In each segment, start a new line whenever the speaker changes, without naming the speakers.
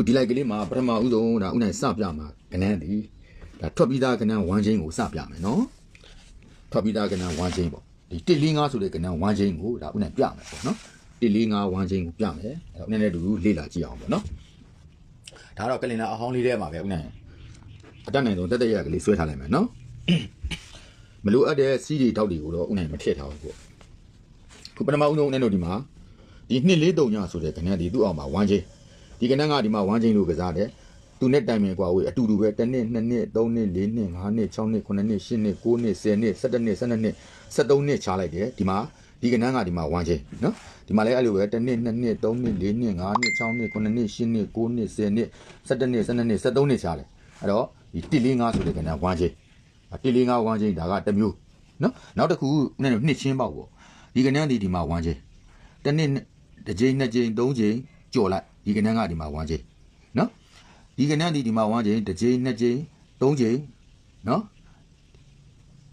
ခုဒီလိုက်ကလေးမှာပထမဦးဆုံးဒါဥနိုင်စပြမှာကနန်းဒီဒါထွက်ပြီးသားကနန်းဝမ်းချင်းကိုစပြမယ်နော်ထွက်ပြီးသားကနန်းဝမ်းချင်းပေါ့ဒီ145ဆိုတဲ့ကနန်းဝမ်းချင်းကိုဒါဥနိုင်ပြမယ်ပေါ့နော်145ဝမ်းချင်းကိုပြမယ်အဲ့တော့နည်းနည်းတူတူလေ့လာကြည့်အောင်ပေါ့နော်ဒါတော့ကလင်နာအဟောင်းလေးထဲမှာပဲဥနိုင်အတက်နိုင်ဆုံးတက်တက်ရက်ကလေးဆွဲထားလိုက်မယ်နော်မလိုအပ်တဲ့စီးတွေတောက်တွေကိုတော့ဥနိုင်မထည့်ထားဘူးပေါ့ခုပထမဦးဆုံးဥနိုင်တို့ဒီမှာဒီ243ညဆိုတဲ့ကနန်းဒီသူ့အောင်မှာဝမ်းချင်း ဒီကနန်းကဒီမှာဝမ်းချင်းလို့ကစားတယ်သူနဲ့တိုင်ပင်กว่าဝေးအတူတူပဲတစ်နှစ်နှစ်နှစ်သုံးနှစ်လေးနှစ်ငါးနှစ်၆နှစ်ခုနှစ်နှစ်ရှစ်နှစ်ကိုးနှစ်ဆယ်နှစ်၁၇နှစ်၁၂နှစ်၁၃နှစ်ချလိုက်တယ်ဒီမှာဒီကနန်းကဒီမှာဝမ်းချင်းနော်ဒီမှာလည်းအဲ့လိုပဲတစ်နှစ်နှစ်နှစ်သုံးနှစ်လေးနှစ်ငါးနှစ်၆နှစ်ခုနှစ်နှစ်ရှစ်နှစ်ကိုးနှစ်ဆယ်နှစ်၁၇နှစ်၁၂နှစ်၁၃နှစ်ချတယ်အဲ့တော့ဒီ145ဆိုတဲ့ကနန်းဝမ်းချင်း145ဝမ်းချင်းဒါကတစ်မျိုးနော်နောက်တစ်ခုနဲ့နှစ်ချင်းပေါက်ပေါ့ဒီကနန်းဒီဒီမှာဝမ်းချင်းတစ်နှစ်တစ်ကြိမ်နှစ်ကြိမ်သုံးကြိမ်ကြော်လိုက် ဒီကနန်းကဒီမှာဝမ်းချင်းနော်ဒီကနန်းဒီဒီမှာဝမ်းချင်းတစ်ကြိမ်နှစ်ကြိမ်သုံးကြိမ်နော်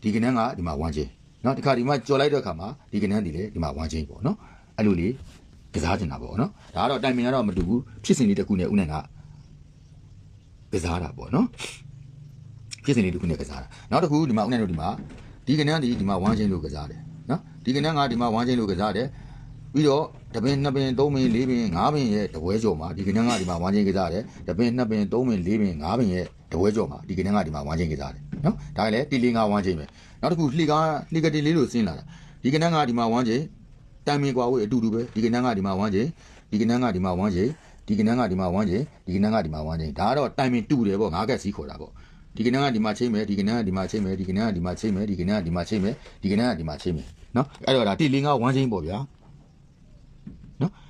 ဒီကနန်းကဒီမှာဝမ်းချင်းနော်ဒီခါဒီမှာကြော်လိုက်တဲ့အခါမှာဒီကနန်းဒီလေဒီမှာဝမ်းချင်းပေါ့နော်အဲ့လိုလေးကစားတင်တာပေါ့နော်ဒါကတော့တိုင်ပင်ကတော့မတူဘူးဖြစ်စဉ်လေးတစ်ခုနဲ့ဦးနိုင်ကကစားတာပေါ့နော်ဖြစ်စဉ်လေးတစ်ခုနဲ့ကစားတာနောက်တစ်ခုဒီမှာဦးနိုင်တို့ဒီမှာဒီကနန်းဒီဒီမှာဝမ်းချင်းလို့ကစားတယ်နော်ဒီကနန်းကဒီမှာဝမ်းချင်းလို့ကစားတယ်ပြီးတော့ တပင်နှစ်ပင်သုံးပင်လေးပင်ငါးပင်ရဲ့တပွဲကြော်မှာဒီကနန်းကဒီမှာဝမ်းချင်းကစားတယ်တပင်နှစ်ပင်သုံးပင်လေးပင်ငါးပင်ရဲ့တပွဲကြော်မှာဒီကနန်းကဒီမှာဝမ်းချင်းကစားတယ်နော်ဒါလည်းတီလီငါဝမ်းချင်းပဲနောက်တစ်ခုလှေကားလှေကတိလေးလို့ဆင်းလာတာဒီကနန်းကဒီမှာဝမ်းချင်းတန်မင်ကွာဝေးအတူတူပဲဒီကနန်းကဒီမှာဝမ်းချင်းဒီကနန်းကဒီမှာဝမ်းချင်းဒီကနန်းကဒီမှာဝမ်းချင်းဒီကနန်းကဒီမှာဝမ်းချင်းဒါကတော့တိုင်မင်တူတယ်ပေါ့ငါးကက်စီးခေါ်တာပေါ့ဒီကနန်းကဒီမှာချိန်မယ်ဒီကနန်းကဒီမှာချိန်မယ်ဒီကနန်းကဒီမှာချိန်မယ်ဒီကနန်းကဒီမှာချိန်မယ်ဒီကနန်းကဒီမှာချိန်မယ်နော်အဲ့တော့ဒါတီလီငါဝမ်းချင်းပေါ့ဗျာ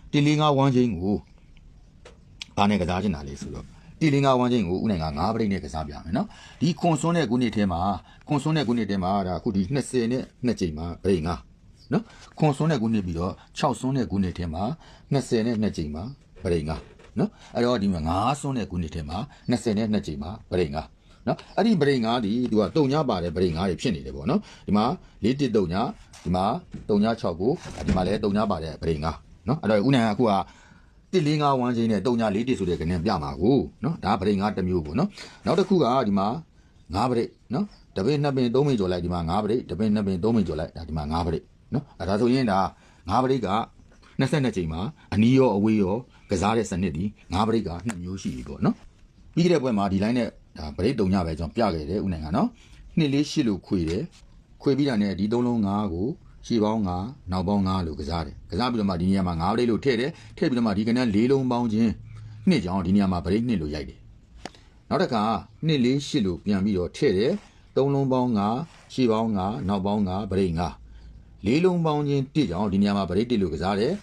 နော်တီလီငါဝမ်းချင်းကိုဘာနဲ့ကစားချင်တာလဲဆိုတော့တီလီငါဝမ်းချင်းကိုဦးနိုင်ကငါးပရိတ်နဲ့ကစားပြမယ်နော်ဒီခွန်ဆွန်းတဲ့ခုနှစ်ထဲမှာခွန်ဆွန်းတဲ့ခုနှစ်ထဲမှာဒါအခုဒီ20နဲ့2ချိန်မှာပရိတ်ငါနော်ခွန်ဆွန်းတဲ့ခုနှစ်ပြီးတော့6ဆွန်းတဲ့ခုနှစ်ထဲမှာ20နဲ့2ချိန်မှာပရိတ်ငါနော်အဲ့တော့ဒီမှာ9ဆွန်းတဲ့ခုနှစ်ထဲမှာ20နဲ့2ချိန်မှာပရိတ်ငါနော်အဲ့ဒီပရိတ်ငါဒီသူကတုံညပါတယ်ပရိတ်ငါတွေဖြစ်နေတယ်ပေါ့နော်ဒီမှာ4တစ်တုံညဒီမှာတုံည6ကိုဒီမှာလည်းတုံညပါတယ်ပရိတ်ငါ နော်အဲ့တော့ဦးနိုင်ကအခုက145ဝမ်းချင်းနဲ့341ဆိုတဲ့ကနေပြမှာကိုနော်ဒါကပရိတ်ငါတစ်မျိုးပေါ့နော်နောက်တစ်ခုကဒီမှာ9ပရိတ်နော်တပင်း2ပင်း3ပင်းကျော်လိုက်ဒီမှာ9ပရိတ်တပင်း2ပင်း3ပင်းကျော်လိုက်ဒါဒီမှာ9ပရိတ်နော်အဲ့ဒါဆိုရင်ဒါ9ပရိတ်က22ချိန်မှာအနီးရောအဝေးရောကစားတဲ့စနစ်ဒီ9ပရိတ်က2မျိုးရှိပြီပေါ့နော်ပြီးခဲ့တဲ့ပွဲမှာဒီ line နဲ့ဒါပရိတ်3ညပဲကျွန်တော်ပြခဲ့တယ်ဦးနိုင်ကနော်နှစ်လေးရှစ်လို့ခွေတယ်ခွေပြီးတာနဲ့ဒီ3လုံး9ကို ရှေ့ပေါင်း9နောက်ပေါင်း9လို့ကစားတယ်ကစားပြီးတော့မှဒီနေရာမှာ9ပရိတ်လို့ထည့်တယ်ထည့်ပြီးတော့မှဒီကနန်း၄လုံးပေါင်းခြင်းနှစ်ကြောင်ဒီနေရာမှာပရိတ်နှစ်လို့ရိုက်တယ်နောက်တစ်ခါနှစ်လေးရှစ်လို့ပြန်ပြီးတော့ထည့်တယ်၃လုံးပေါင်း9ရှေ့ပေါင်း9နောက်ပေါင်း9ပရိတ်9လေးလုံးပေါင်းခြင်းတစ်ကြောင်ဒီနေရာမှာပရိတ်တစ်လို့ကစားတယ်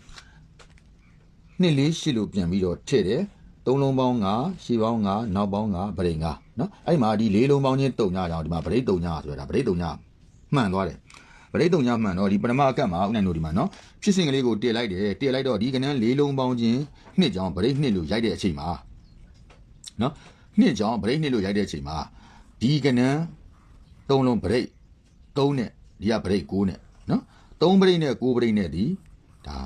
နှစ်လေးရှစ်လို့ပြန်ပြီးတော့ထည့်တယ်သုံးလုံးပေါင်း9ရှေ့ပေါင်း9နောက်ပေါင်း9ပရိတ်9နော်အဲ့မှာဒီလေးလုံးပေါင်းခြင်းတုံညကြောင်ဒီမှာပရိတ်တုံညဆိုတာပရိတ်တုံညမှန်သွားတယ် ပရိတ်တုံညမှန်တော့ဒီပထမအကတ်မှာဦးနိုင်တို့ဒီမှာနော်ဖြစ်စဉ်ကလေးကိုတည့်လိုက်တယ်တည့်လိုက်တော့ဒီကနန်းလေးလုံးပေါင်းခြင်းနှစ်ကြောင်ပရိတ်နှစ်လို့ရိုက်တဲ့အချိန်မှာနော်နှစ်ကြောင်ပရိတ်နှစ်လို့ရိုက်တဲ့အချိန်မှာဒီကနန်းသုံးလုံးပရိတ်သုံးနဲ့ဒီကပရိတ်ကိုးနဲ့နော်သုံးပရိတ်နဲ့ကိုးပရိတ်နဲ့ဒီဒါ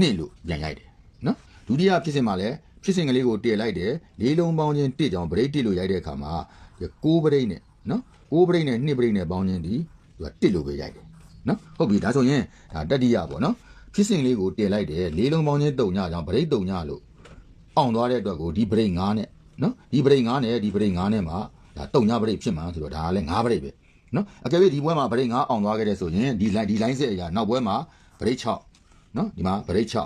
နှစ်လို့ပြန်ရိုက်တယ်နော်ဒုတိယဖြစ်စဉ်မှာလည်းဖြစ်စဉ်ကလေးကိုတည့်လိုက်တယ်လေးလုံးပေါင်းခြင်းတစ်ကြောင်ပရိတ်တစ်လို့ရိုက်တဲ့အခါမှာဒီကိုးပရိတ်နဲ့နော်ကိုးပရိတ်နဲ့နှစ်ပရိတ်နဲ့ပေါင်းခြင်းဒီ သူကတစ်လို့ပဲရိုက်တယ်နော်ဟုတ်ပြီဒါဆိုရင်ဒါတတိယပေါ့နော်ဖြစ်စဉ်လေးကိုတည်လိုက်တယ်လေးလုံးပေါင်းချင်းတုံညကြောင့်ဗရိတ်တုံညလို့အောင်သွားတဲ့အတွက်ကိုဒီဗရိတ်9နဲ့နော်ဒီဗရိတ်9နဲ့ဒီဗရိတ်9နဲ့မှာဒါတုံညဗရိတ်ဖြစ်မှာဆိုတော့ဒါကလည်း9ဗရိတ်ပဲနော်အကယ်၍ဒီပွဲမှာဗရိတ်9အောင်သွားခဲ့တဲ့ဆိုရင်ဒီ line ဒီ line ဆက်အရာနောက်ပွဲမှာဗရိတ်6နော်ဒီမှာဗရိတ်6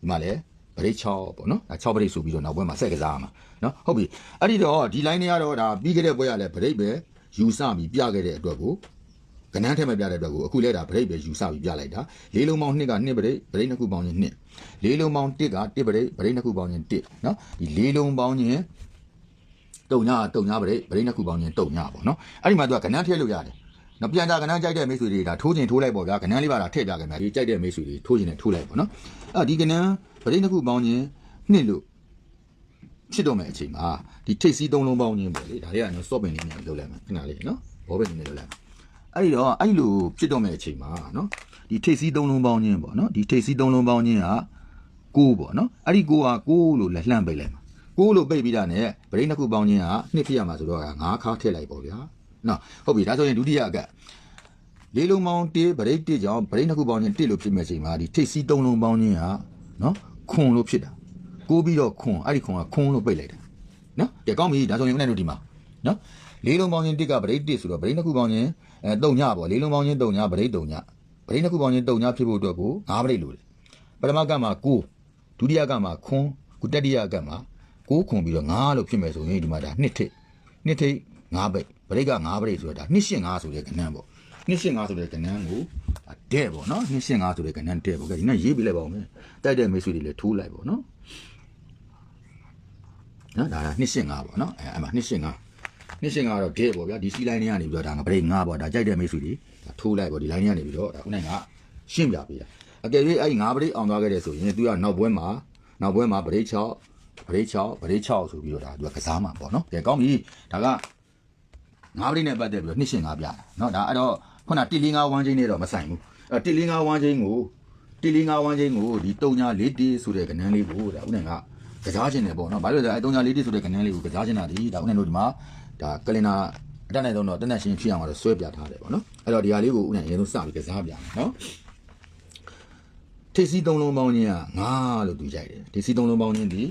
ဒီမှာလည်းဗရိတ်6ပေါ့နော်ဒါ6ဗရိတ်ဆိုပြီးတော့နောက်ပွဲမှာဆက်ကစားရမှာနော်ဟုတ်ပြီအဲ့ဒီတော့ဒီ line တွေကတော့ဒါပြီးခဲ့တဲ့ပွဲကလည်းဗရိတ်ပဲယူဆပြီးပြခဲ့တဲ့အတွက်ကို ကနန်းထဲမှာပြတဲ့အတွက်ကိုအခုလဲဒါဗရိတ်ပဲယူဆပြီးပြလိုက်တာလေးလုံးပေါင်း2က2ဗရိတ်ဗရိတ်နှစ်ခုပေါင်းချင်း2လေးလုံးပေါင်း1က1ဗရိတ်ဗရိတ်နှစ်ခုပေါင်းချင်း1နော်ဒီလေးလုံးပေါင်းချင်းတုံညာတုံညာဗရိတ်ဗရိတ်နှစ်ခုပေါင်းချင်းတုံညာပေါ့နော်အဲ့ဒီမှာသူကကနန်းထည့်လို့ရတယ်နော်ပြန်ကြကနန်းကြိုက်တဲ့မိတ်ဆွေတွေဒါထိုးချင်ထိုးလိုက်ပေါ့ဗျာကနန်းလေးပါတာထည့်ပြကြမယ်ဒီကြိုက်တဲ့မိတ်ဆွေတွေထိုးချင်တယ်ထိုးလိုက်ပေါ့နော်အဲ့ဒီကနန်းဗရိတ်နှစ်ခုပေါင်းချင်း2လို့ဖြစ်တော့မယ်အချိန်မှာဒီထိတ်စီးသုံးလုံးပေါင်းချင်းပေါ့လေဒါတွေကနော်စော့ပင်လေးနဲ့လုပ်လိုက်မယ်ခဏလေးနော်ဘောပင်လေးနဲ့လုပ်လိုက်မယ် အဲ့ဒီတော့အဲ့လိုဖြစ်တော့မဲ့အချိန်မှာနော်ဒီထိတ်စီးသုံးလုံးပေါင်းခြင်းပေါ့နော်ဒီထိတ်စီးသုံးလုံးပေါင်းခြင်းက6ပေါ့နော်အဲ့ဒီ6က6လို့လက်လှမ်းပိတ်လိုက်မှာကိုလို့ပိတ်ပြီးတာနဲ့ဗရိတ်နှစ်ခုပေါင်းခြင်းကနှစ်ဖြစ်ရမှာဆိုတော့ငါးခါထည့်လိုက်ပေါ့ဗျာနော်ဟုတ်ပြီဒါဆိုရင်ဒုတိယအကတ်လေးလုံးပေါင်း1ဗရိတ်1ကြောင့်ဗရိတ်နှစ်ခုပေါင်းခြင်း1လို့ဖြစ်မဲ့ချိန်မှာဒီထိပ်စီး3လုံးပေါင်းခြင်းကနော်ခွန်လို့ဖြစ်တာကိုပြီးတော့ခွန်အဲ့ဒီခွန်ကခွန်လို့ပိတ်လိုက်တာနော်ကဲကောင်းပြီဒါဆိုရင်ဦးနိုင်တို့ဒီမှာနော်လေးလုံးပေါင်းခြင်း1ကဗရိတ်1ဆိုတော့ဗရိတ်နှစ်ခုပေါင်းခြင်း အဲ3ညပေါ့လေးလုံးပေါင်းခြင်း3ညဗရိတ်3ညဗရိတ်နှစ်ခုပေါင်းခြင်း3ညဖြစ်ဖို့အတွက်ကို9ဗရိတ်လို့တယ်ပထမကမှာ9ဒုတိယကမှာခွန်ခုတတိယကမှာ9ခွန်ပြီးတော့9လို့ဖြစ်မယ်ဆိုရင်ဒီမှာဒါနှစ်ထိပ်နှစ်ထိပ်9ဗရိတ်ဗရိတ်က9ဗရိတ်ဆိုတော့ဒါနှစ်ရှင်း9ဆိုတဲ့ကဏ္ဍပေါ့နှစ်ရှင်း9ဆိုတဲ့ကဏ္ဍကိုဒါတဲ့ပေါ့နော်နှစ်ရှင်း9ဆိုတဲ့ကဏ္ဍတဲ့ပေါ့ကဲဒီနေ့ရေးပြလိုက်ပါဦးမယ်တိုက်တဲ့မိတ်ဆွေတွေလည်းထိုးလိုက်ပေါ့နော်နော်ဒါကနှစ်ရှင်း9ပေါ့နော်အဲအဲ့မှာနှစ်ရှင်း9 နှစ်ရှင်ကတော့ gate ပေါ့ဗျာဒီ C line တွေကနေပြီးတော့ဒါငပရိတ်5ပေါ့ဒါကြိုက်တဲ့မိတ်ဆွေတွေဒါထိုးလိုက်ပေါ့ဒီ line တွေကနေပြီးတော့ဒါခုနိုင်ကရှင်းပြပေးတာအကယ်၍အဲ့ဒီ5ပရိတ်အောင်သွားခဲ့တဲ့ဆိုရင်သူကနောက်ဘွဲမှာနောက်ဘွဲမှာပရိတ်6ပရိတ်6ပရိတ်6ဆိုပြီးတော့ဒါသူကကစားမှာပေါ့နော်ကဲကောင်းပြီဒါက5ပရိတ်နဲ့ပတ်သက်ပြီးတော့နှစ်ရှင်ကပြတာနော်ဒါအဲ့တော့ခုန145ဝမ်းချင်းနဲ့တော့မဆိုင်ဘူးအဲ145ဝမ်းချင်းကို145ဝမ်းချင်းကိုဒီ3ညာ4တေးဆိုတဲ့ကဏ္ဍလေးကိုဒါဥနိုင်ကကစားခြင်းနဲ့ပေါ့နော်ဘာလို့လဲဆိုတော့အဲ3ညာ4တေးဆိုတဲ့ကဏ္ဍလေးကိုကစားခြင်းတာဒီဒါဥနိုင်တို့ဒီမှာ ဒါကလင်နာအတက်နိုင်ဆုံးတော့တက်နဲ့ရှင်းဖြစ်အောင်တော့ဆွဲပြထားတယ်ပေါ့နော်အဲ့တော့ဒီဟာလေးကိုဥညာအရင်ဆုံးစပြီးကစားပြမယ်နော်ထိပ်စီးသုံးလုံးပေါင်းခြင်းကငါလို့သူရိုက်တယ်ထိပ်စီးသုံးလုံးပေါင်းခြင်းဒီ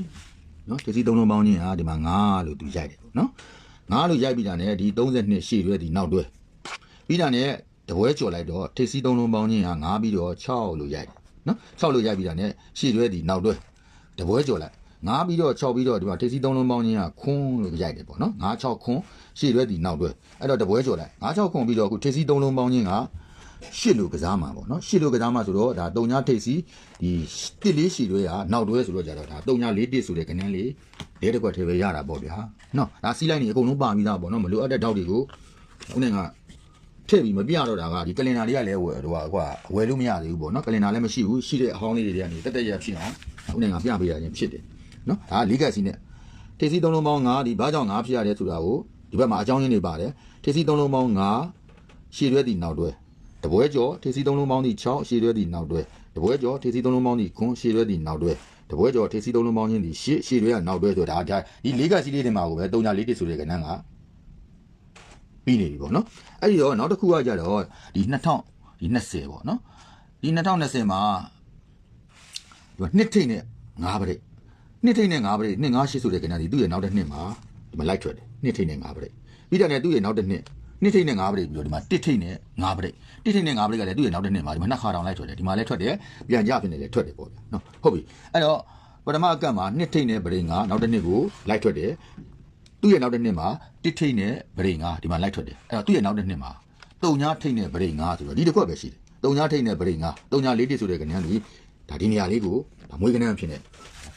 နော်ထိပ်စီးသုံးလုံးပေါင်းခြင်းဟာဒီမှာငါလို့သူရိုက်တယ်ပေါ့နော်ငါလို့ရိုက်ပြီးတာနဲ့ဒီ32ရှေ့ရွဲဒီနောက်တွဲပြီးတာနဲ့တပွဲကျော်လိုက်တော့ထိပ်စီးသုံးလုံးပေါင်းခြင်းဟာငါပြီးတော့6လို့ရိုက်တယ်နော်6လို့ရိုက်ပြီးတာနဲ့ရှေ့ရွဲဒီနောက်တွဲတပွဲကျော်လိုက် 9ပြီးတော့6ပြီးတော့ဒီမှာထိပ်စီးသုံးလုံးပေါင်းချင်းကခွန်းလို့ရိုက်တယ်ပေါ့နော်9 6ခွန်းရှေ့ရွဲဒီနောက်တွဲအဲ့တော့တပွဲကျော်လိုက်9 6ခွန်းပြီးတော့အခုထိပ်စီးသုံးလုံးပေါင်းချင်းကရှစ်လို့ကစားမှာပေါ့နော်ရှစ်လို့ကစားမှာဆိုတော့ဒါတုံညာထိပ်စီဒီတစ်လေးရှည်တွဲကနောက်တွဲဆိုတော့ကြတော့ဒါတုံညာလေးတစ်ဆိုတဲ့ကနန်းလေးလဲတစ်ခွက်ထဲပဲရတာပေါ့ဗျာနော်ဒါစီးလိုက်နေအကုန်လုံးပါပြီးသားပေါ့နော်မလိုအပ်တဲ့ဓာတ်တွေကိုခုနကထည့်ပြီးမပြတော့တာကဒီကလင်နာလေးကလည်းဝယ်ဟိုကွာဝယ်လို့မရသေးဘူးပေါ့နော်ကလင်နာလည်းမရှိဘူးရှိတဲ့အဟောင်းလေးတွေကနေတက်တက်ရဖြစ်အောင်ခုနကပြပေးရခြင်းဖြစ်တယ် နော်ဒါကလေးကက်စီနဲ့ထိပ်စီသုံးလုံးပေါင်း9ဒီဘာကြောင့်9ဖြစ်ရတယ်ဆိုတာကိုဒီဘက်မှာအကြောင်းရင်းတွေပါတယ်ထိပ်စီသုံးလုံးပေါင်း9ရှည်တွဲတည်နောက်တွဲတပွဲကျော်ထေစီသုံးလုံးပေါင်းသည့်6ရှည်ရွဲသည့်နောက်တွဲတပွဲကျော်ထေစီသုံးလုံးပေါင်းသည့်9ရှည်ရွဲသည့်နောက်တွဲတပွဲကျော်ထေစီသုံးလုံးပေါင်းခြင်းသည့်ရှေ့ရှည်ရွဲကနောက်တွဲဆိုတာဒါဒီလေးကစီးလေးတွေမှာကိုပဲ3ညာလေးတစ်ဆိုတဲ့ကဏ္ဍကပြီးနေပြီပေါ့နော်အဲ့ဒီတော့နောက်တစ်ခုကကြတော့ဒီ2000ဒီ20ပေါ့နော်ဒီ2020မှာဒီနှစ်ထိတ်နဲ့9ပရိတ် နှစ်ထိတ်နဲ့9ပရိတ်နှစ်9ရှစ်ဆိုတဲ့ကဏ္ဍဒီသူ့ရဲ့နောက်တစ်နှစ်မှာဒီမှာလိုက်ထွက်တယ်နှစ်ထိတ်နဲ့9ပရိတ်ပြီးတော့လည်းသူ့ရဲ့နောက်တစ်နှစ်နှစ်ထိတ်နဲ့9ပရိတ်ပြီးတော့ဒီမှာတစ်ထိတ်နဲ့9ပရိတ်တစ်ထိတ်နဲ့9ပရိတ်ကလည်းသူ့ရဲ့နောက်တစ်နှစ်မှာဒီမှာနှစ်ခါတောင်လိုက်ထွက်တယ်ဒီမှာလည်းထွက်တယ်ပြန်ကြဖြစ်နေလည်းထွက်တယ်ပေါ့ဗျာနော်ဟုတ်ပြီအဲ့တော့ပထမအကန့်မှာနှစ်ထိတ်နဲ့ပရိတ်9နောက်တစ်နှစ်ကိုလိုက်ထွက်တယ်သူ့ရဲ့နောက်တစ်နှစ်မှာတစ်ထိတ်နဲ့ပရိတ်9ဒီမှာလိုက်ထွက်တယ်အဲ့တော့သူ့ရဲ့နောက်တစ်နှစ်မှာတုံညာထိတ်နဲ့ပရိတ်9ဆိုတော့ဒီတစ်ခွက်ပဲရှိတယ်တုံညာထိတ်နဲ့ပရိတ်9တုံညာလေးတစ်ဆိုတဲ့ကဏ္ဍလေးဒါဒီနေရာလေးကိုဒါမွေးကဏ္ဍဖြစ်နေ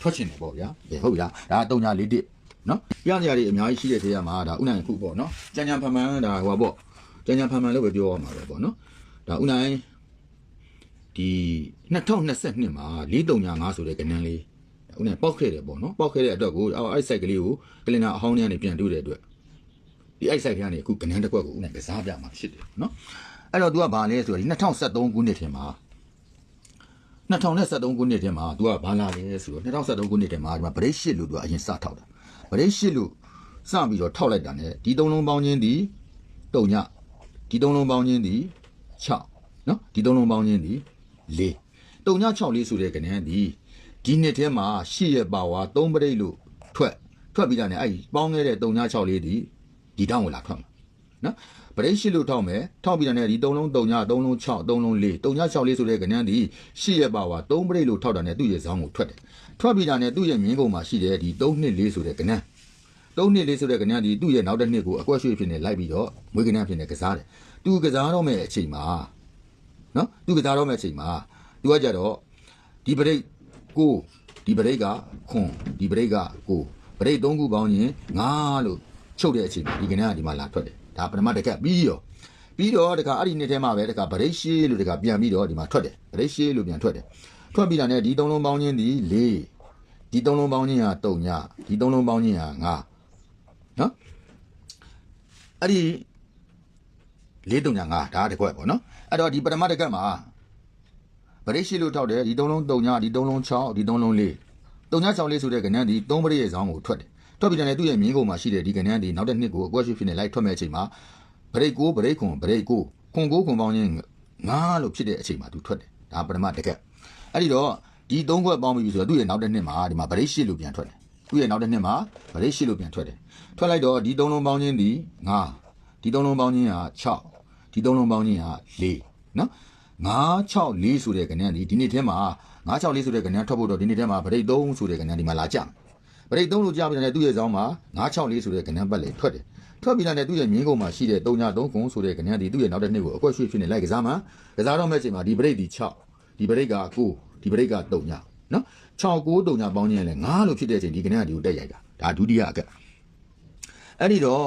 ထွက်ချင်တယ်ပေါ့ဗျာဟုတ်ပြီလားဒါတုံညာလေးတစ်နော်ပြရနေရာတွေအများကြီးရှိတဲ့နေရာမှာဒါဥနိုင်ခုပေါ့နော်ကြံကြံဖန်ဖန်ဒါဟိုပါပေါ့ကြံကြံဖန်ဖန်လို့ပဲပြောရမှာပဲပေါ့နော်ဒါဥနိုင်ဒီ2022မှာ435ဆိုတဲ့ကဏ္ဍလေးဥနိုင်ပောက်ခဲ့တယ်ပေါ့နော်ပောက်ခဲ့တဲ့အတွက်ကိုအဲ့ site ကလေးကိုကလင်နာအဟောင်းထဲကနေပြန်တွေ့တဲ့အတွက်ဒီအဲ့ site ကနေအခုကဏ္ဍတစ်ခွက်ကိုဥနိုင်ကစားပြမှာဖြစ်တယ်နော်အဲ့တော့ तू ကဘာလဲဆိုတော့ဒီ2023ခုနှစ်ထဲမှာ 2023ခုနှစ်ထဲမှာ तू ကဘာလာလဲဆိုတော့2023ခုနှစ်ထဲမှာဒီမှာ break shit လို့ तू အရင်စထောက်တာဗရိတ်ရှစ်လို့စပြီးတော့ထောက်လိုက်တာ ਨੇ ဒီသုံးလုံးပေါင်းချင်းဒီတုံညဒီသုံးလုံးပေါင်းချင်းဒီ6နော်ဒီသုံးလုံးပေါင်းချင်းဒီ4တုံည6လေးဆိုတဲ့ကဏ္ဍဒီဒီနှစ်ထဲမှာရှစ်ရဲ့ပါဝါ3ပရိတ်လို့ထွက်ထွက်ပြီးတာ ਨੇ အဲ့ဒီပေါင်းခဲ့တဲ့တုံည6လေးဒီဒီတောင်းဝင်လာထွက်မှာနော် ပရိတ်ရှစ်လို့ထောက်မယ်ထောက်ပြီးတာ ਨੇ ဒီ3လုံး3ည3လုံး6 3လုံး4 3ည6လေးဆိုတဲ့ကဏ္ဍဒီရှစ်ရဲ့ပါဝါ3ပရိတ်လို့ထောက်တာ ਨੇ သူ့ရဲ့ဇောင်းကိုထွက်တယ်ထွက်ပြီးတာနဲ့သူ့ရဲ့မြင်းကုန်မှာရှိတဲ့ဒီ3နှစ်4ဆိုတဲ့ကဏ္ဍ3နှစ်4ဆိုတဲ့ကဏ္ဍဒီသူ့ရဲ့နောက်တစ်နှစ်ကိုအကွက်ရွှေ့ဖြစ်နေလိုက်ပြီးတော့မွေးကဏ္ဍဖြစ်နေကစားတယ်သူကစားတော့မဲ့အချိန်မှာနော်သူကစားတော့မဲ့အချိန်မှာသူကကြတော့ဒီပရိတ်ကိုဒီပရိတ်ကခွန်ဒီပရိတ်ကကိုပရိတ်3ခုပေါင်းရင်9လို့ချုပ်တဲ့အချိန်မှာဒီကဏ္ဍကဒီမှာလာထွက်တယ် ဒါပထမတစ်ခက်ပြီးရောပြီးတော့တခါအဲ့ဒီနှစ်ထဲမှာပဲတခါဗရိတ်ရှေးလို့တခါပြန်ပြီးတော့ဒီမှာထွက်တယ်ဗရိတ်ရှေးလို့ပြန်ထွက်တယ်ထွက်ပြီးတာနဲ့ဒီသုံးလုံးပေါင်းချင်းဒီ၄ဒီသုံးလုံးပေါင်းချင်းဟာ3ညဒီသုံးလုံးပေါင်းချင်းဟာ9နော်အဲ့ဒီ၄3ည9ဒါတကွက်ပေါ့နော်အဲ့တော့ဒီပထမတစ်ကက်မှာဗရိတ်ရှိလို့ထောက်တယ်ဒီသုံးလုံး3ညဒီသုံးလုံး6ဒီသုံးလုံး4 364ဆိုတဲ့ကဏ္ဍဒီ3ပရိရဲ့ဇောင်းကိုထွက်တယ် ထွက်ပြီးတဲ့သူ့ရဲ့မြင်းကုန်မှာရှိတဲ့ဒီကဏ္ဍဒီနောက်တစ်နှစ်ကိုအကွက်ရှိဖြစ်နေလိုက်ထွက်မဲ့အချိန်မှာဗရိတ်ကိုဗရိတ်ခွန်ဗရိတ်ကိုခွန်ကိုခွန်ပေါင်းချင်းငါလို့ဖြစ်တဲ့အချိန်မှာသူထွက်တယ်ဒါပထမတကက်အဲ့ဒီတော့ဒီ3ခွက်ပေါင်းပြီးပြီဆိုတော့သူ့ရဲ့နောက်တစ်နှစ်မှာဒီမှာဗရိတ်ရှိလို့ပြန်ထွက်တယ်သူ့ရဲ့နောက်တစ်နှစ်မှာဗရိတ်ရှိလို့ပြန်ထွက်တယ်ထွက်လိုက်တော့ဒီ3လုံးပေါင်းချင်းဒီ9ဒီ3လုံးပေါင်းချင်းက6ဒီ3လုံးပေါင်းချင်းက4နော်964ဆိုတဲ့ကဏ္ဍဒီဒီနေ့ထဲမှာ964ဆိုတဲ့ကဏ္ဍထွက်ဖို့တော့ဒီနေ့ထဲမှာဗရိတ်3ဆိုတဲ့ကဏ္ဍဒီမှာလာကြမယ် ဗရိတ်3လို့ကြားပြီးတဲ့သူ့ရဲ့ဇောင်းမှာ964ဆိုတဲ့ကဏ္ဍပတ်လေထွက်တယ်ထွက်ပြီးတဲ့သူ့ရဲ့မြင်းကုံမှာရှိတဲ့393ကုံဆိုတဲ့ကဏ္ဍဒီသူ့ရဲ့နောက်တစ်နှစ်ကိုအကွက်ရွှေ့ဖြစ်နေလိုက်ကစားမှာကစားတော့မဲ့ချိန်မှာဒီဗရိတ်ဒီ6ဒီဗရိတ်က9ဒီဗရိတ်က3ညနော်6 9 3ညပေါင်းခြင်းလဲ9လို့ဖြစ်တဲ့အချိန်ဒီကဏ္ဍဒီကိုတက်ရိုက်တာဒါဒုတိယအကက်အဲ့ဒီတော့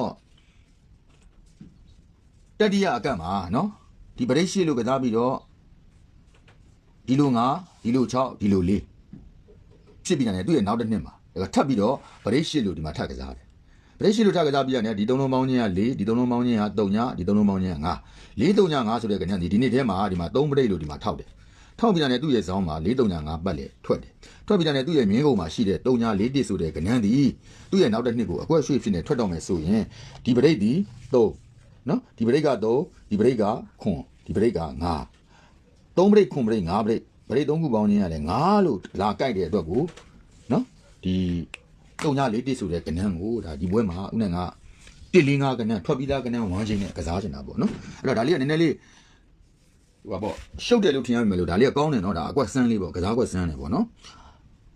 တတိယအကက်မှာနော်ဒီဗရိတ်ရှိလို့ကစားပြီးတော့ဒီလို9ဒီလို6ဒီလို4ဖြစ်ပြီးတယ်သူ့ရဲ့နောက်တစ်နှစ်မှာ ဒါကထပ်ပြီးတော့ဗရိတ်ရှိလို့ဒီမှာထပ်ကစားတယ်ဗရိတ်ရှိလို့ထပ်ကစားပြီးရတယ်ဒီသုံးလုံးပေါင်းချင်းက4ဒီသုံးလုံးပေါင်းချင်းက3ညဒီသုံးလုံးပေါင်းချင်းက9 4 3ည5ဆိုတဲ့ကဏ္ဍဒီဒီနေ့ထဲမှာဒီမှာ3ဗရိတ်လို့ဒီမှာထောက်တယ်ထောက်ပြီးတယ်သူ့ရဲ့ဇောင်းမှာ4 3ည5ပတ်လေထွက်တယ်ထွက်ပြီးတယ်သူ့ရဲ့မြင်းကုန်မှာရှိတဲ့3ည4တစ်ဆိုတဲ့ကဏ္ဍဒီသူ့ရဲ့နောက်တစ်နှစ်ကိုအကွက်ရွှေ့ဖြစ်နေထွက်တော့မယ်ဆိုရင်ဒီဗရိတ်ဒီ3နော်ဒီဗရိတ်က3ဒီဗရိတ်ကခွန်ဒီဗရိတ်က9 3ဗရိတ်ခွန်ဗရိတ်5ဗရိတ်ဗရိတ်3ခုပေါင်းခြင်းရတယ်9လို့လာကြိုက်တဲ့အတွက်ကိုနော် ဒီတုံညာလေးတိဆိုတဲ့ကဏ္ဍကိုဒါဒီဘွဲမှာဥနဲ့ကတစ်လေးငါကဏ္ဍထွက်ပြီးသားကဏ္ဍဝမ်းချင်းနဲ့ကစားချင်တာပေါ့နော်အဲ့တော့ဒါလေးကနည်းနည်းလေးဟိုပါပေါ့ရှုပ်တယ်လို့ထင်ရမယ်လို့ဒါလေးကကောင်းတယ်နော်ဒါအကွက်ဆန်းလေးပေါ့ကစားကွက်ဆန်းတယ်ပေါ့နော်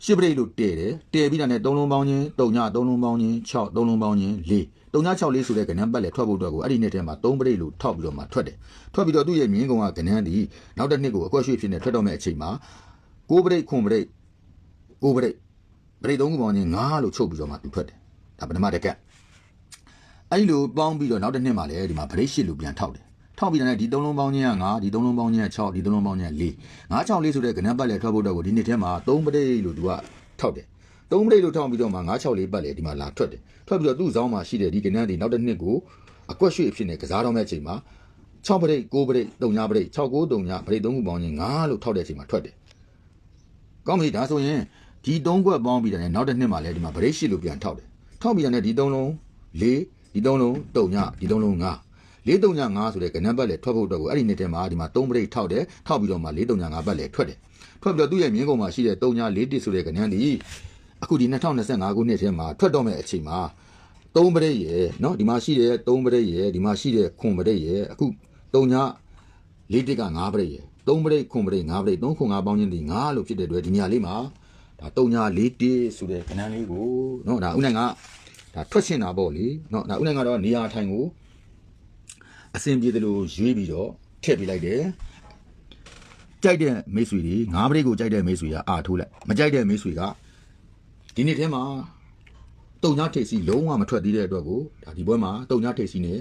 ရှစ်ပရိတ်လို့တည့်တယ်တည့်ပြီးတာနဲ့3လုံးပေါင်းချင်း3ည3လုံးပေါင်းချင်း6 3လုံးပေါင်းချင်း4 3ည6လေးဆိုတဲ့ကဏ္ဍပတ်လေထွက်ဖို့အတွက်ကိုအဲ့ဒီနေ့ထဲမှာ3ပရိတ်လို့ထောက်ပြီးတော့မှထွက်တယ်ထွက်ပြီးတော့သူ့ရဲ့မြင်းကုံကကဏ္ဍဒီနောက်တစ်နှစ်ကိုအကွက်ရွှေ့ဖြစ်နေထွက်တော့မဲ့အချိန်မှာ6ပရိတ်ခွန်ပရိတ်6ပရိတ် ပရိတ်3ခုပေါင်းချင်း9လို့ချုပ်ပြီးတော့မှသူထွက်တယ်ဒါပထမတစ်ကက်အဲ့ဒီလိုပေါင်းပြီးတော့နောက်တစ်နှစ်မှာလည်းဒီမှာပရိတ်8လို့ပြန်ထောက်တယ်ထောက်ပြီးတဲ့ဒီ3လုံးပေါင်းချင်းက9ဒီ3လုံးပေါင်းချင်းက6ဒီ3လုံးပေါင်းချင်းက4 9 6လေးဆိုတဲ့ကဏ္ဍပတ်လေထွက်ဖို့အတွက်ကိုဒီနှစ်ထဲမှာ3ပရိတ်လို့သူကထောက်တယ်သုံးပရိတ်လို့ထောင်းပြီးတော့မှ964ပတ်လေဒီမှာလာထွက်တယ်ထွက်ပြီးတော့သူ့ဇောင်းမှာရှိတဲ့ဒီကဏ္ဍဒီနောက်တစ်နှစ်ကိုအကွက်ရွှေ့အဖြစ်နဲ့ကစားတော့မဲ့အချိန်မှာ6ပရိတ်9ပရိတ်3ညပရိတ်6 9 3ညပရိတ်3ခုပေါင်းချင်း9လို့ထောက်တဲ့အချိန်မှာထွက်တယ်ကောင်းပြီဒါဆိုရင် ဒီ3ခွက်ပေါင်းပြီးတဲ့နောက်တစ်နှစ်မှာလည်းဒီမှာပရိတ်ရှိလို့ပြန်ထောက်တယ်ထောက်ပြီးတဲ့ဒီ3လုံး4ဒီ3လုံး3ညဒီ3လုံး9 435ဆိုတဲ့ကဏ္ဍပတ်လေထွက်ဖို့အတွက်ကိုအဲ့ဒီနှစ်ထဲမှာဒီမှာ3ပရိတ်ထောက်တယ်ထောက်ပြီးတော့မှ435ပတ်လေထွက်တယ်ထွက်ပြီးတော့သူ့ရဲ့မြင်းကုံမှာရှိတဲ့3ည4တစ်ဆိုတဲ့ကဏ္ဍဒီအခုဒီ2025ခုနှစ်ထဲမှာထွက်တော့မဲ့အချိန်မှာ3ပရိတ်ရယ်เนาะဒီမှာရှိတဲ့3ပရိတ်ရယ်ဒီမှာရှိတဲ့ခွန်ပရိတ်ရယ်အခု3ည4တစ်က5ပရိတ်ရယ်3ပရိတ်ခွန်ပရိတ်5ပရိတ်3ခွန်5ပေါင်းချင်းဒီ5လို့ဖြစ်တဲ့အတွက်ဒီနေရာလေးမှာ ဒါ3ည4တစ်ဆိုတဲ့ကဏ္ဍလေးကိုเนาะဒါဥနိုင်ကဒါထွက်ရှင်တာပေါ့လေเนาะဒါဥနိုင်ကတော့နေရာထိုင်ကိုအစင်ပြေတယ်လို့ရွေးပြီးတော့ထည့်ပေးလိုက်တယ်ကြိုက်တဲ့မိတ်ဆွေတွေငါးပရိတ်ကိုကြိုက်တဲ့မိတ်ဆွေကအာထိုးလိုက်မကြိုက်တဲ့မိတ်ဆွေကဒီနေ့ထဲမှာတုံညထိပ်စီလုံးဝမထွက်သေးတဲ့အတွက်ကိုဒါဒီဘွဲမှာတုံညထိပ်စီနဲ့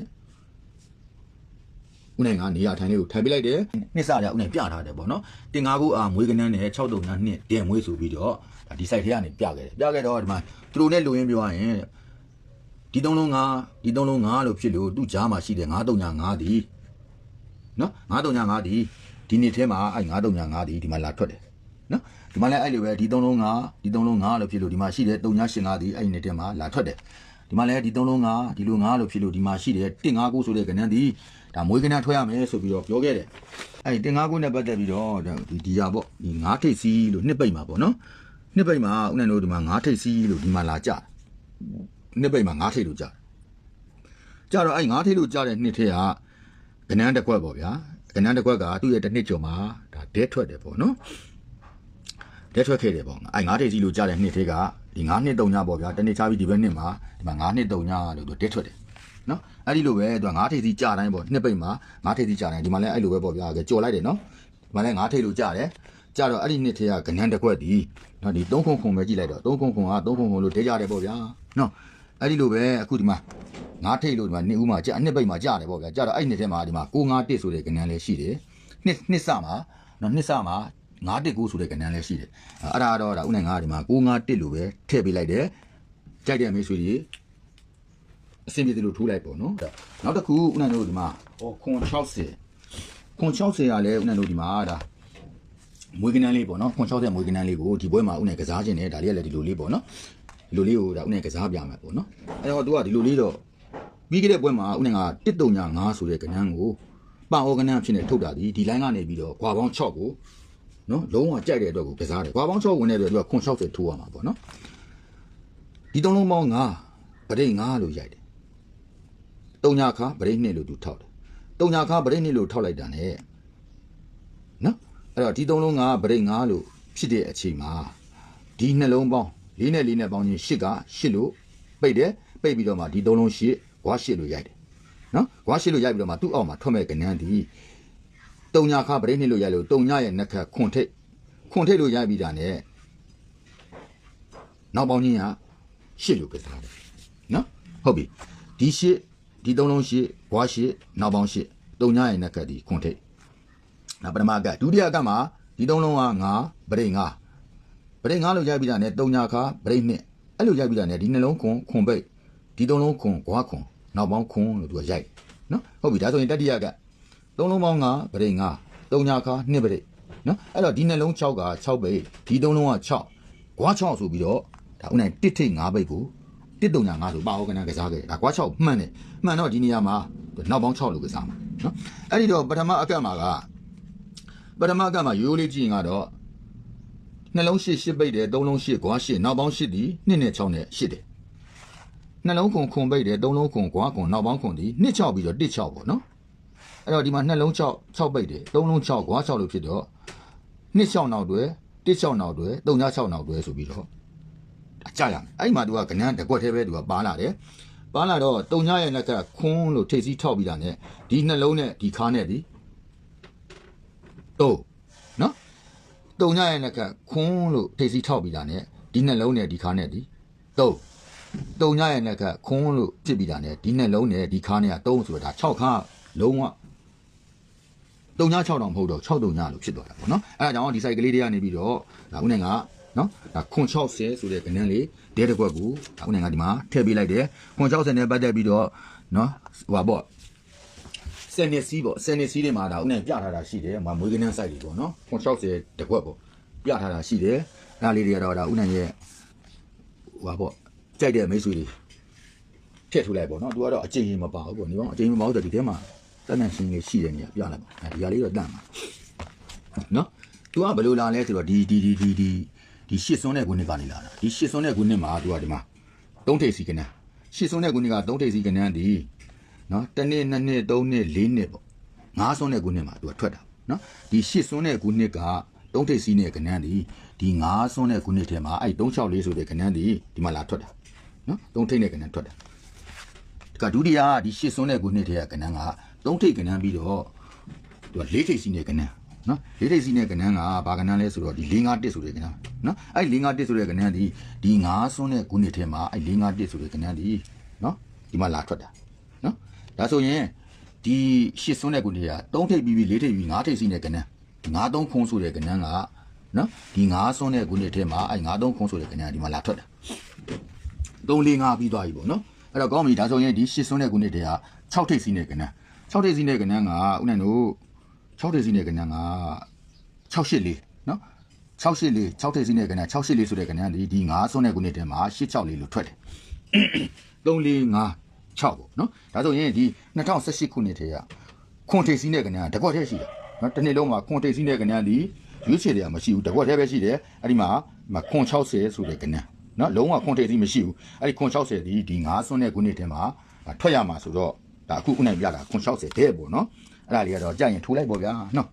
ဦးနိုင်ကနေရာထိုင်လေးကိုထိုင်ပေးလိုက်တယ်နှစ်စရဦးနိုင်ပြထားတယ်ပေါ့နော်တင်ငါးခုအာမွေးကနန်းနဲ့6တုံညနှစ်တင်မွေးဆိုပြီးတော့ဒါဒီ site ထဲကနေပြခဲ့တယ်ပြခဲ့တော့ဒီမှာသူတို့နဲ့လူရင်းပြောရရင်ဒီသုံးလုံးငါဒီသုံးလုံးငါလို့ဖြစ်လို့သူ့ကြားမှာရှိတဲ့9တုံည9ဒီနော်9တုံည9ဒီဒီနေ့ထဲမှာအဲ9တုံည9ဒီဒီမှာလာထွက်တယ်နော်ဒီမှာလည်းအဲ့လိုပဲဒီသုံးလုံးငါဒီသုံးလုံးငါလို့ဖြစ်လို့ဒီမှာရှိတဲ့တုံညရှင်ငါဒီအဲ့ဒီနေ့ထဲမှာလာထွက်တယ်ဒီမှာလည်းဒီသုံးလုံးငါဒီလိုငါလို့ဖြစ်လို့ဒီမှာရှိတဲ့1 5ကိုဆိုတဲ့ကဏ္ဍဒီ ဒါမွေးကဏ္ဍထွက်ရမယ်ဆိုပြီးတော့ပြောခဲ့တယ်အဲ့ဒီ1 5ကိုနဲ့ပတ်သက်ပြီးတော့ဒီဒီဟာပေါ့ဒီ9ထိပ်စီးလို့နှစ်ပိတ်မှာပေါ့နော်နှစ်ပိတ်မှာဦးနိုင်တို့ဒီမှာ9ထိပ်စီးလို့ဒီမှာလာကြနှစ်ပိတ်မှာ9ထိပ်လို့ကြကြတော့အဲ့9ထိပ်လို့ကြတဲ့နှစ်ထက်ကကဏ္ဍတစ်ခွက်ပေါ့ဗျာကဏ္ဍတစ်ခွက်ကသူ့ရဲ့တစ်နှစ်ကျော်မှာဒါဒဲထွက်တယ်ပေါ့နော်တက်ထွက်ခဲ့တယ်ပေါ့အဲငါးထိပ်စီလို့ကြားတဲ့နှစ်သေးကဒီငါးနှစ်တုံညပေါ့ဗျာတနေ့ချပြီးဒီဘက်နှစ်မှာဒီမှာငါးနှစ်တုံညလို့သူတက်ထွက်တယ် နော်အဲ့ဒီလိုပဲသူကငါးထိပ်စီကြားတိုင်းပေါ့နှစ်ပိတ်မှာငါးထိပ်စီကြားတိုင်းဒီမှာလည်းအဲ့လိုပဲပေါ့ဗျာကြော်လိုက်တယ်နော်ဒီမှာလည်းငါးထိပ်လို့ကြားတယ်ကြားတော့အဲ့ဒီနှစ်သေးကကဏန်းတစ်ခွက်ဒီနော်ဒီ3ခုခုပဲကြည့်လိုက်တော့3ခုခုက3ခုခုလို့တဲကြတယ်ပေါ့ဗျာနော်အဲ့ဒီလိုပဲအခုဒီမှာငါးထိပ်လို့ဒီမှာနှစ်ဦးမှာကြာနှစ်ပိတ်မှာကြားတယ်ပေါ့ဗျာကြားတော့အဲ့နှစ်ထဲမှာဒီမှာ6 5တစ်ဆိုတဲ့ကဏန်းလေးရှိတယ်နှစ်နှစ်စမှာနော်နှစ်စမှာ919ဆိုတဲ့ကဏ္ဍလည်းရှိတယ်အဲ့ဒါတော့ဒါဥနိုင်ငါဒီမှာ951လို့ပဲထည့်ပေးလိုက်တယ်ကြိုက်တဲ့မိတ်ဆွေတွေ အဆင်ပြေတယ်လို့ထိုးလိုက်ပေါ့နော်နောက်တစ်ခုဥနိုင်တို့ဒီမှာဟောခွန်60ခွန်60ရလဲဥနိုင်တို့ဒီမှာဒါမွေးကနန်းလေးပေါ့နော်ခွန်60မွေးကနန်းလေးကိုဒီပွဲမှာဥနဲ့ကစားခြင်းနဲ့ဒါလေးကလည်းဒီလိုလေးပေါ့နော်ဒီလိုလေးကိုဒါဥနဲ့ကစားပြမယ်ပေါ့နော်အဲတော့သူကဒီလိုလေးတော့ပြီးခဲ့တဲ့ပွဲမှာဥနဲ့က135ဆိုတဲ့ကနန်းကိုပန်အောကနန်းဖြစ်နေထုတ်တာဒီဒီလိုင်းကနေပြီးတော့ခွာပေါင်း6ကိုနော်လုံးဝကြိုက်တဲ့အတွက်ကိုကစားတယ်ခွာပေါင်း6ဝင်တဲ့အတွက်သူကခွန်60ထိုးရမှာပေါ့နော်ဒီသုံးလုံးပေါင်း9ပရိတ်9လို့ရိုက်တယ် တုံညာခါပရိတ်2လို့သူထောက်တယ်တုံညာခါပရိတ်2လို့ထောက်လိုက်တာ ਨੇ နော်အဲ့တော့ဒီသုံးလုံးကဗရိတ်9လို့ဖြစ်တဲ့အချိန်မှာဒီနှလုံးပေါင်း၄နဲ့၄နဲ့ပေါင်းချင်း၈က၈လို့ပိတ်တယ်ပိတ်ပြီးတော့မှဒီသုံးလုံး၈ဝါ၈လို့ရိုက်တယ်နော်ဝါ၈လို့ရိုက်ပြီးတော့မှသူ့အောက်မှာထွက်မဲ့ကနန်းဒီတုံညာခါဗရိတ်2လို့ရိုက်လို့တုံညာရဲ့နှက်ခတ်ခွန်ထိတ်ခွန်ထိတ်လို့ရိုက်ပြီးတာ ਨੇ နောက်ပေါင်းချင်းက၈လို့ကစားတယ်နော်ဟုတ်ပြီဒီ၈ ဒီသုံးလုံး၈ဝါ၈နောက်ပေါင်း၈တုံညာရဲ့နှက်ခတ်ဒီခွန်ထိတ်ဒါပထမကတ်ဒုတိယကတ်မှာဒီသုံးလုံးက9ဗရိတ်9ဗရိတ်9လို့ရိုက်ပြီးတာ ਨੇ တုံညာခါဗရိတ်2အဲ့လိုရိုက်ပြီးတာ ਨੇ ဒီနှလုံးခွန်ခွန်ပိတ်ဒီသုံးလုံးခွန်ကွာခွန်နောက်ပေါင်းခွန်လို့သူကရိုက်နော်ဟုတ်ပြီဒါဆိုရင်တတိယကတ်သုံးလုံးပေါင်း9ဗရိတ်9တုံညာခါ2ဗရိတ်နော်အဲ့တော့ဒီနှလုံး6က6ပိတ်ဒီသုံးလုံးက6ကွာ6ဆိုပြီးတော့ဒါဥနိုင်တစ်ထိတ်9ပိတ်ကို တစ်တုံညာ9ဆိုပါအောင်ကနကစားခဲ့တယ်ဒါကွာ6မှန်တယ်မှန်တော့ဒီနေရာမှာနောက်ပေါင်း6လို့ကစားမှာနော်အဲ့ဒီတော့ပထမအကတ်မှာကပထမကမှရိုးရိုးလေးကြည့်ရင်ကတော့နှလုံးရှစ်ရှစ်ပိတ်တယ်သုံးလုံးရှစ်ကွာရှစ်နောက်ပေါင်းရှစ်ဒီနှစ်နဲ့6နဲ့ရှစ်တယ်နှလုံးခွန်ခွန်ပိတ်တယ်သုံးလုံးခွန်ကွာခွန်နောက်ပေါင်းခွန်ဒီနှစ်6ပြီးတော့တစ်6ပေါ့နော်အဲ့တော့ဒီမှာနှလုံး6 6ပိတ်တယ်သုံးလုံး6ကွာ6လို့ဖြစ်တော့နှစ်6နောက်တွေတစ်6နောက်တွေသုံးည6နောက်တွေဆိုပြီးတော့အ ကြရမယ်အဲ့မှာသူကကနန်းတကွက်သေးပဲသူကပါလာတယ်ပါလာတော့တုံညရဲ့နှက်ကခွန်းလို့ထိပ်စီးထောက်ပြီးတာနဲ့ဒီနှလုံးနဲ့ဒီခါနဲ့ဒီတုံနော်တုံညရဲ့နှက်ကခွန်းလို့ထိပ်စီးထောက်ပြီးတာနဲ့ဒီနှလုံးနဲ့ဒီခါနဲ့ဒီတုံတုံညရဲ့နှက်ကခွန်းလို့ပြစ်ပြီးတာနဲ့ဒီနှလုံးနဲ့ဒီခါနဲ့ကတုံဆိုတာ6ခါလုံးဝတုံည6တောင်မဟုတ်တော့6တုံညလို့ဖြစ်သွားတာပေါ့နော်အဲ့ဒါကြောင့်ဒီ site ကလေးတွေကနေပြီးတော့ဒါဦးနိုင်က နော်ဒါခွန်60ဆိုတဲ့ကဏ္ဍလေးဒဲတစ်ခွက်ကိုဒါဦးနိုင်ကဒီမှာထည့်ပေးလိုက်တယ်ခွန်60နဲ့ပတ်သက်ပြီးတော့နော်ဟိုပါပေါ့စနစ်စီးပေါ့စနစ်စီးတွေမှာဒါဥနဲ့ပြထားတာရှိတယ်။မမွေးကနန်း site တွေပေါ့နော်။60တကွက်ပေါ့ပြထားတာရှိတယ်။အဲ့ဒါလေးတွေကတော့ဒါဥနိုင်ရဲ့ဟိုပါပေါ့ကြိုက်တဲ့မိတ်ဆွေတွေထည့်ထူလိုက်ပေါ့နော်။ तू ကတော့အကျဉ်းကြီးမပါဘူးပေါ့။ဒီကောင်အကျဉ်းကြီးမပါဘူးဆိုဒီထဲမှာတန်တန်ရှင်းလေးရှိတယ်နေရာပြလိုက်ပါ။အဲဒီဟာလေးတော့တန့်ပါ။နော်။ तू ကဘယ်လိုလာလဲဆိုတော့ဒီဒီဒီဒီဒီ ဒီရှစ်စွန်းတဲ့ခုနှစ်ကနေလာတာ။ဒီရှစ်စွန်းတဲ့ခုနှစ်မှာ तू ကဒီမှာသုံးထိပ်စီကနန်းရှစ်စွန်းတဲ့ခုနှစ်ကသုံးထိပ်စီကနန်းဒီနော်တစ်နှစ်နှစ်နှစ်သုံးနှစ်လေးနှစ်ပေါ့ငါးစွန်းတဲ့ခုနှစ်မှာသူကထွက်တာနော်ဒီရှစ်စွန်းတဲ့ခုနှစ်ကတုံးထိပ်စီးတဲ့ကဏ္ဍဒီဒီငါးစွန်းတဲ့ခုနှစ်ထဲမှာအဲ့364ဆိုတဲ့ကဏ္ဍဒီဒီမှာလာထွက်တာနော်တုံးထိပ်တဲ့ကဏ္ဍထွက်တာကဒုတိယကဒီရှစ်စွန်းတဲ့ခုနှစ်ထဲကကဏ္ဍကတုံးထိပ်ကဏ္ဍပြီးတော့သူကလေးထိပ်စီးတဲ့ကဏ္ဍ နော်လေးထိပ်စီးတဲ့ကဏ္ဍကဘာကဏ္ဍလဲဆိုတော့ဒီ551ဆိုတဲ့ကဏ္ဍနော်အဲ့551ဆိုတဲ့ကဏ္ဍဒီဒီငါးစွန်းတဲ့ခုနှစ်ထဲမှာအဲ့551ဆိုတဲ့ကဏ္ဍဒီနော်ဒီမှာလာထွက်တာနော်ဒါဆိုရင်ဒီရှစ်စွန်းတဲ့ကုနေက3ထိပ်ပြီးပြီး4ထိပ်ပြီး5ထိပ်စီးတဲ့ကဏ္ဍ9 3ခုံးဆိုတဲ့ကဏ္ဍကနော်ဒီ9စွန်းတဲ့ကုနေထဲမှာအဲ9 3ခုံးဆိုတဲ့ကဏ္ဍဒီမှာလာထွက်တာ3 4 5ပြီးသွားပြီပေါ့နော်အဲ့တော့ကောင်းပြီဒါဆိုရင်ဒီရှစ်စွန်းတဲ့ကုနေတွေက6ထိပ်စီးတဲ့ကဏ္ဍ6ထိပ်စီးတဲ့ကဏ္ဍကဥနိုင်တို့ 6ထိပ်စီးတဲ့ကဏ္ဍက684နော်684 6ထိပ်စီးတဲ့ကဏ္ဍ684ဆိုတဲ့ကဏ္ဍဒီဒီ9စွန်းတဲ့ကုနေထဲမှာ864လို့ထွက်တယ်3 4 5 6ပေါ့နော်ဒါဆိုရင်ဒီ2018ခုနှစ်ထဲကခွန်ထိပ်စီးတဲ့ကဏ္ဍတကွက်တည်းရှိတယ်နော်တစ်နေ့လုံးမှာခွန်ထိပ်စီးတဲ့ကဏ္ဍဒီရွေးချယ်တယ်မရှိဘူးတကွက်တည်းပဲရှိတယ်အဲ့ဒီမှာဒီမှာခွန်60ဆိုတဲ့ကဏ္ဍနော်လုံးဝခွန်ထိပ်စီးမရှိဘူးအဲ့ဒီခွန်60ဒီဒီ9ဆွန်းတဲ့ခုနှစ်ထဲမှာထွက်ရမှာဆိုတော့ဒါအခုခုနိုင်ပြတာခွန်60တဲ့ပေါ့နော် အဲ့ဒါလေးကတော့ကြာရင်ထိုးလိုက်ပေါ့ဗျာနော်